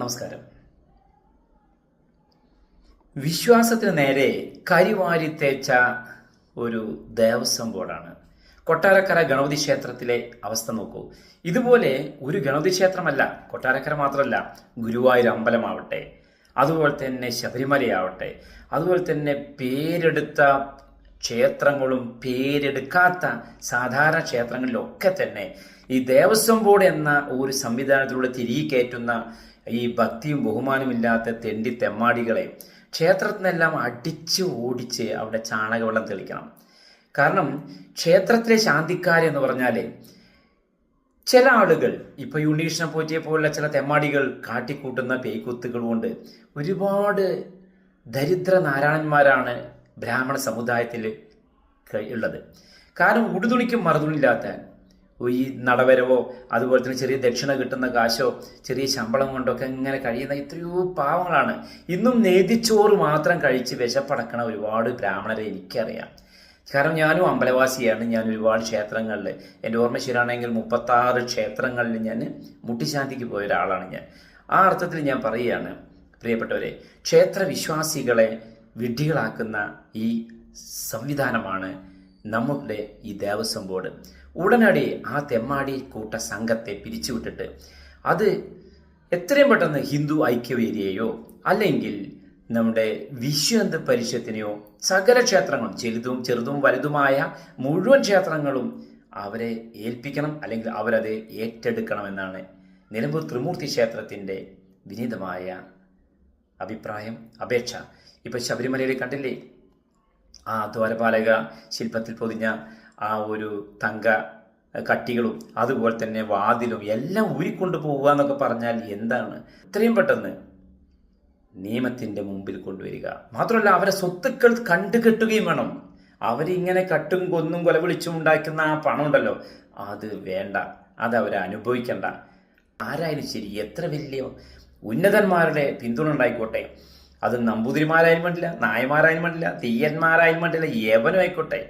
നമസ്കാരം. വിശ്വാസത്തിന് നേരെ കരിവാരി തേച്ച ഒരു ദേവസ്വം ബോർഡാണ്. കൊട്ടാരക്കര ഗണപതി ക്ഷേത്രത്തിലെ അവസ്ഥ നോക്കൂ. ഇതുപോലെ ഒരു ഗണപതി ക്ഷേത്രമല്ല കൊട്ടാരക്കര മാത്രമല്ല ഗുരുവായൂർ അമ്പലമാവട്ടെ അതുപോലെ തന്നെ ശബരിമലയാവട്ടെ അതുപോലെ തന്നെ പേരെടുത്ത ക്ഷേത്രങ്ങളും പേരെടുക്കാത്ത സാധാരണ ക്ഷേത്രങ്ങളിലൊക്കെ തന്നെ ഈ ദേവസ്വം ബോർഡ് എന്ന ഒരു സംവിധാനത്തിലൂടെ തിരികെ കയറ്റുന്ന ഈ ഭക്തിയും ബഹുമാനമില്ലാത്ത തെണ്ടി തെമ്മാടികളെ ക്ഷേത്രത്തിൽ നിന്നെല്ലാം അടിച്ച് ഓടിച്ച് അവിടെ ചാണകവെള്ളം തെളിക്കണം. കാരണം ക്ഷേത്രത്തിലെ ശാന്തിക്കാരെന്ന് പറഞ്ഞാൽ ചില ആളുകൾ ഇപ്പൊ യുണീഷിനെ പോറ്റിയെ പോലുള്ള ചില തെമ്മാടികൾ കാട്ടിക്കൂട്ടുന്ന പേയ്ക്കുത്തുകൾ കൊണ്ട് ഒരുപാട് ദരിദ്ര നാരായണന്മാരാണ് ബ്രാഹ്മണ സമുദായത്തിൽ ഉള്ളത്. കാരണം ഉടുതുണിക്കും മറുതുണില്ലാത്ത ഈ നടവരവോ അതുപോലെ തന്നെ ചെറിയ ദക്ഷിണ കിട്ടുന്ന കാശോ ചെറിയ ശമ്പളം കൊണ്ടൊക്കെ ഇങ്ങനെ കഴിയുന്ന എത്രയോ പാവങ്ങളാണ്. ഇന്നും നേതിച്ചോറ് മാത്രം കഴിച്ച് വിശപ്പടക്കണ ഒരുപാട് ബ്രാഹ്മണരെ എനിക്കറിയാം. കാരണം ഞാനും അമ്പലവാസിയാണ് ഞാൻ ഒരുപാട് ക്ഷേത്രങ്ങളിൽ എന്റെ ഓർമ്മ ശരിയാണെങ്കിൽ മുപ്പത്താറ് ക്ഷേത്രങ്ങളിൽ ഞാൻ മുട്ടിശാന്തിക്ക് പോയ ഒരാളാണ് ഞാൻ. ആ അർത്ഥത്തിൽ ഞാൻ പറയുകയാണ് പ്രിയപ്പെട്ടവരെ ക്ഷേത്ര വിശ്വാസികളെ വിഡ്ഢികളാക്കുന്ന ഈ സംവിധാനമാണ് നമ്മുടെ ഈ ദേവസ്വം ബോർഡ്. ഉടനടി ആ തെമ്മാടി കൂട്ട സംഘത്തെ പിരിച്ചുവിട്ടിട്ട് അത് എത്രയും പെട്ടെന്ന് ഹിന്ദു ഐക്യവേദിയെയോ അല്ലെങ്കിൽ നമ്മുടെ വിശ്വന്ത് പരിഷത്തിനെയോ സകല ക്ഷേത്രങ്ങളും ചെറുതും ചെറുതും വലുതുമായ മുഴുവൻ ക്ഷേത്രങ്ങളും അവരെ ഏൽപ്പിക്കണം അല്ലെങ്കിൽ അവരത് ഏറ്റെടുക്കണമെന്നാണ് നിലമ്പൂർ ത്രിമൂർത്തി ക്ഷേത്രത്തിന്റെ വിനീതമായ അഭിപ്രായം അപേക്ഷ. ഇപ്പൊ ശബരിമലയിൽ കണ്ടില്ലേ? ആ ദ്വാരപാലക ശില്പത്തിൽ പൊതിഞ്ഞ ആ ഒരു തങ്ക കട്ടികളും അതുപോലെ തന്നെ വാതിലും എല്ലാം ഊരിക്കൊണ്ടു പോവുക എന്നൊക്കെ പറഞ്ഞാൽ എന്താണ്? ഇത്രയും പെട്ടെന്ന് നിയമത്തിന്റെ മുമ്പിൽ കൊണ്ടുവരിക. മാത്രമല്ല അവരെ സ്വത്തുക്കൾ കണ്ടുകെട്ടുകയും വേണം. അവരിങ്ങനെ കട്ടും കൊന്നും കൊലവിളിച്ചും ഉണ്ടാക്കുന്ന ആ പണം ഉണ്ടല്ലോ അത് വേണ്ട. അത് അവരെ അനുഭവിക്കണ്ട. ആരായാലും ശരി എത്ര വലിയ ഉന്നതന്മാരുടെ പിന്തുണ ഉണ്ടായിക്കോട്ടെ. അത് നമ്പൂതിരിമാരായാലും വേണ്ടില്ല നായമാരായാലും വേണ്ടില്ല തീയന്മാരായാലും വേണ്ടില്ല യവനും ആയിക്കോട്ടെ.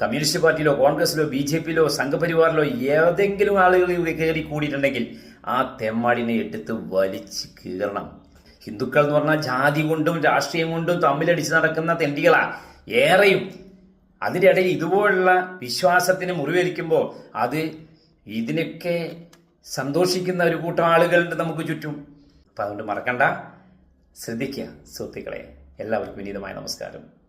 കമ്മ്യൂണിസ്റ്റ് പാർട്ടിയിലോ കോൺഗ്രസിലോ ബി ജെ പിയിലോ സംഘപരിവാറിലോ ഏതെങ്കിലും ഇവിടെ കയറി കൂടിയിട്ടുണ്ടെങ്കിൽ ആ തെമ്മാടിനെ എടുത്ത് വലിച്ച് കീറണം. ഹിന്ദുക്കൾ എന്ന് പറഞ്ഞാൽ ജാതി കൊണ്ടും രാഷ്ട്രീയം കൊണ്ടും തമ്മിലടിച്ച് നടക്കുന്ന തെണ്ടികളാ ഏറെയും. അതിന്റെ ഇടയിൽ ഇതുപോലുള്ള വിശ്വാസത്തിന് മുറിവേൽക്കുമ്പോൾ അത് ഇതിനൊക്കെ സന്തോഷിക്കുന്ന ഒരു കൂട്ടം ആളുകളുണ്ട് നമുക്ക് ചുറ്റും. അപ്പം അതുകൊണ്ട് മറക്കണ്ട. ശ്രദ്ധിക്കുക സുഹൃത്തുക്കളെ. എല്ലാവർക്കും വിനീതമായ നമസ്കാരം.